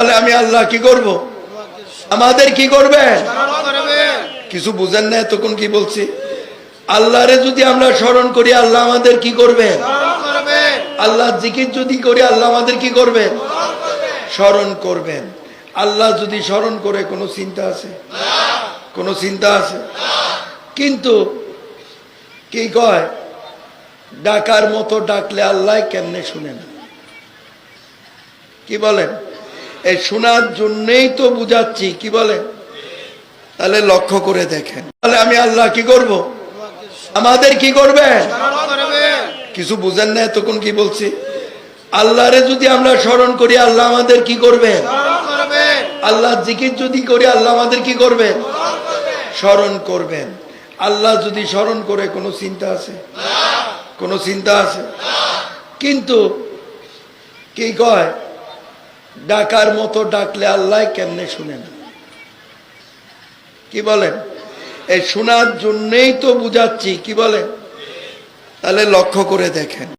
তাহলে আমি আল্লাহ কি করব? আমাদের কি করবে? কিছু বুঝেন না এতক্ষণ কি বলছি? আল্লাহরে যদি আমরা স্মরণ করি, আল্লাহ আমাদের কি করবে? আল্লাহ জিকির যদি করি, আল্লাহ আমাদের কি করবে? স্মরণ করবেন আল্লাহ যদি স্মরণ করে, কোনো চিন্তা আছে? কোনো চিন্তা আছে? কিন্তু কি কয়? ডাকার মতো ডাকলে আল্লাহ কেমনে শুনে না কি বলেন? এই শোনার জন্যেই তো বুঝাচ্ছি, কি বলে? তাহলে লক্ষ্য করে দেখেন। তাহলে আমি আল্লাহ কি করব? আমাদের কি করবে? কিছু বুঝেন না এতক্ষণ কি বলছি? আল্লাহরে যদি আমরা স্মরণ করি, আল্লাহ আমাদের কি করবে? আল্লাহ জিকির যদি করি, আল্লাহ আমাদের কি করবে? স্মরণ করবেন। আল্লাহ যদি স্মরণ করে, কোনো চিন্তা আছে? কোনো চিন্তা আছে? কিন্তু কি কয়? ডাকার মতো ডাকলে আল্লাহ কেমনে শুনে না? কি বলেন? এই শোনার জন্যেই তো বুঝাচ্ছি, কি বলেন? তাহলে লক্ষ্য করে দেখেন।